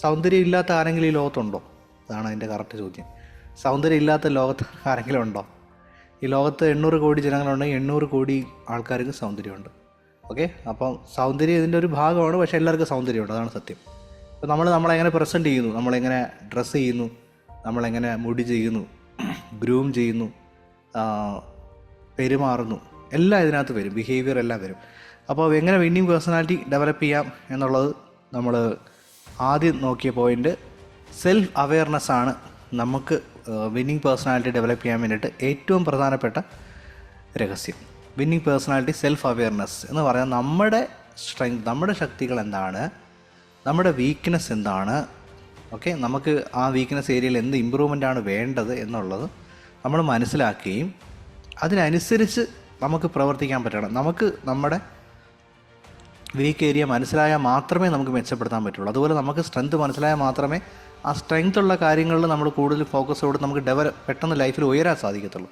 സൗന്ദര്യം ഇല്ലാത്ത ആരെങ്കിലും ഈ ലോകത്തുണ്ടോ? അതാണ് അതിന്റെ കറക്റ്റ് ചോദ്യം. സൗന്ദര്യം ഇല്ലാത്ത ലോകത്ത് ആരെങ്കിലും ഉണ്ടോ? ഈ ലോകത്ത് എണ്ണൂറ് കോടി ജനങ്ങളുണ്ടെങ്കിൽ എണ്ണൂറ് കോടി ആൾക്കാർക്ക് സൗന്ദര്യമുണ്ട്. ഓക്കെ? അപ്പം സൗന്ദര്യം ഇതിന്റെ ഒരു ഭാഗമാണ് പക്ഷേ എല്ലാവർക്കും സൗന്ദര്യമുണ്ട്. അതാണ് സത്യം. അപ്പോൾ നമ്മൾ നമ്മളെങ്ങനെ പ്രസന്റ് ചെയ്യുന്നു? നമ്മളെങ്ങനെ ഡ്രസ്സ് ചെയ്യുന്നു? നമ്മളെങ്ങനെ മുടി ചെയ്യുന്നു? ഗ്രൂം ചെയ്യുന്നു? പെരുമാറുന്നു? എല്ലാം ഇതിനകത്ത് വരും. ബിഹേവിയർ എല്ലാം വരും. അപ്പോൾ എങ്ങനെ വിന്നിങ് പേഴ്സണാലിറ്റി ഡെവലപ്പ് ചെയ്യാം എന്നുള്ളത് നമ്മൾ ആദ്യം നോക്കിയ പോയിന്റ് സെൽഫ് അവെയർനെസ് ആണ് നമുക്ക് വിന്നിങ് പേഴ്സണാലിറ്റി ഡെവലപ്പ് ചെയ്യാൻ വേണ്ടിയിട്ട് ഏറ്റവും പ്രധാനപ്പെട്ട രഹസ്യം. വിന്നിങ് പേഴ്സണാലിറ്റി സെൽഫ് അവെയർനെസ് എന്ന് പറയാൻ നമ്മുടെ സ്ട്രെങ്ത് നമ്മുടെ ശക്തികൾ എന്താണ്? നമ്മുടെ വീക്ക്നെസ് എന്താണ്? ഓക്കെ നമുക്ക് ആ വീക്ക്നെസ് ഏരിയയിൽ എന്ത് ഇമ്പ്രൂവ്മെന്റ് ആണ് വേണ്ടത് എന്നുള്ളത് നമ്മൾ മനസ്സിലാക്കുകയും അതിനനുസരിച്ച് നമുക്ക് പ്രവർത്തിക്കാൻ പറ്റണം. നമുക്ക് നമ്മുടെ വീക്ക് ഏരിയ മനസ്സിലായാൽ മാത്രമേ നമുക്ക് മെച്ചപ്പെടുത്താൻ പറ്റുള്ളൂ. അതുപോലെ നമുക്ക് സ്ട്രെങ്ത് മനസ്സിലായാൽ മാത്രമേ ആ സ്ട്രെങ്ത് ഉള്ള കാര്യങ്ങളിൽ നമ്മൾ കൂടുതൽ ഫോക്കസ് കൊടുത്ത് നമുക്ക് ഡെവലപ്പ് പെട്ടെന്ന് ലൈഫിൽ ഉയരാൻ സാധിക്കത്തുള്ളൂ.